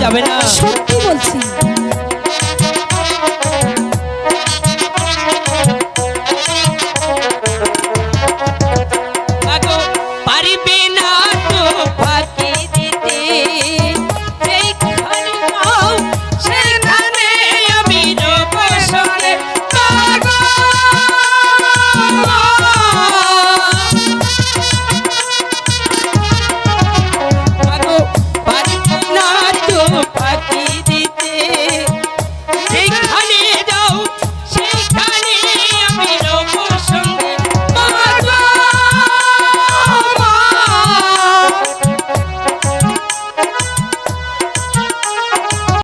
যাবে না? সত্যি বলছি